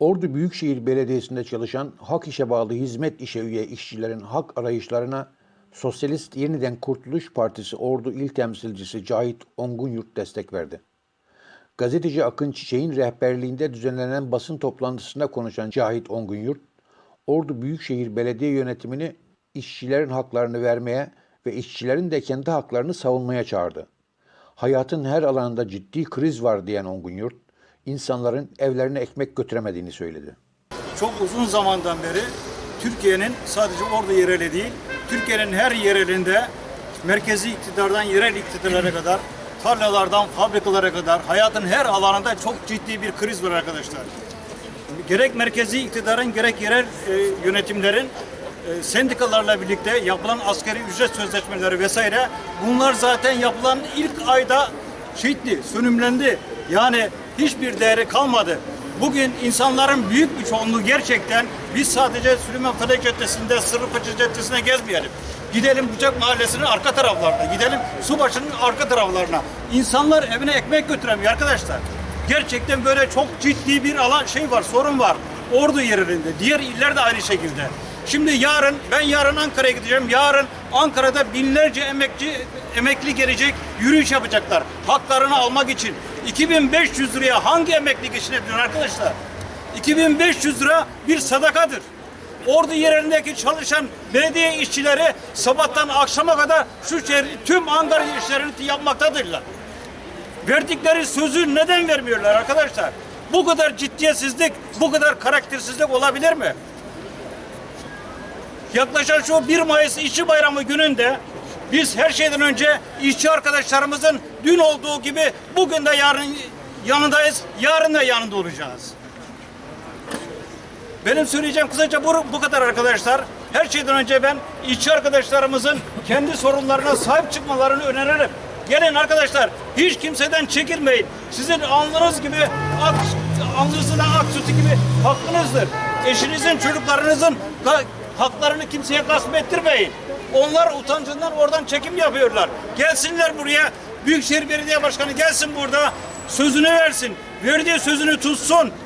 Ordu Büyükşehir Belediyesi'nde çalışan hak işe bağlı hizmet işe üye işçilerin hak arayışlarına Sosyalist Yeniden Kurtuluş Partisi Ordu İl Temsilcisi Cahit Ongunyurt destek verdi. Gazeteci Akın Çiçek'in rehberliğinde düzenlenen basın toplantısında konuşan Cahit Ongunyurt, Ordu Büyükşehir Belediye Yönetimini işçilerin haklarını vermeye ve işçilerin de kendi haklarını savunmaya çağırdı. Hayatın her alanında ciddi kriz var diyen Ongunyurt, insanların evlerine ekmek götüremediğini söyledi. çok uzun zamandan beri Türkiye'nin sadece orada yereli değil, Türkiye'nin her yerelinde merkezi iktidardan yerel iktidarlara kadar, tarlalardan fabrikalara kadar hayatın her alanında çok ciddi bir kriz var arkadaşlar. Gerek merkezi iktidarın gerek yerel e, yönetimlerin e, sendikalarla birlikte yapılan askeri ücret sözleşmeleri vesaire bunlar zaten yapılan ilk ayda şeydi, sönümlendi. Yani hiçbir değeri kalmadı. Bugün insanların büyük bir çoğunluğu gerçekten biz sadece Süleyman Felek Caddesi'nde, Sırrıpaça Caddesi'ne gezmeyelim. Gidelim Bucak Mahallesi'nin arka taraflarına, gidelim Subaşı'nın arka taraflarına. İnsanlar evine ekmek götüremiyor arkadaşlar. Gerçekten böyle çok ciddi bir alan şey var, sorun var. Ordu yerinde, diğer iller de aynı şekilde. Şimdi yarın, ben yarın Ankara'ya gideceğim. Yarın Ankara'da binlerce emekçi, emekli gelecek, yürüyüş yapacaklar. Haklarını almak için. 2500 liraya hangi emekli geçinebilir arkadaşlar? 2500 lira bir sadakadır. Ordu yerindeki çalışan belediye işçileri sabahtan akşama kadar şu şehir, tüm Ankara işlerini yapmaktadırlar. Verdikleri sözü neden vermiyorlar arkadaşlar? Bu kadar ciddiyetsizlik, bu kadar karaktersizlik olabilir mi? Yaklaşan şu 1 Mayıs İşçi Bayramı gününde biz her şeyden önce işçi arkadaşlarımızın dün olduğu gibi bugün de yarın yanındayız, yarın da yanında olacağız. Benim söyleyeceğim kısaca bu, bu kadar arkadaşlar. Her şeyden önce ben işçi arkadaşlarımızın kendi sorunlarına sahip çıkmalarını öneririm. Gelin arkadaşlar hiç kimseden çekilmeyin. Sizin alnınız gibi ak, alnınızda ak sütü gibi hakkınızdır. Eşinizin çocuklarınızın haklarını kimseye gasp ettirmeyin. Onlar utancından oradan çekim yapıyorlar. Gelsinler buraya. Büyükşehir Belediye Başkanı gelsin burada. Sözünü versin. Verdiği sözünü tutsun.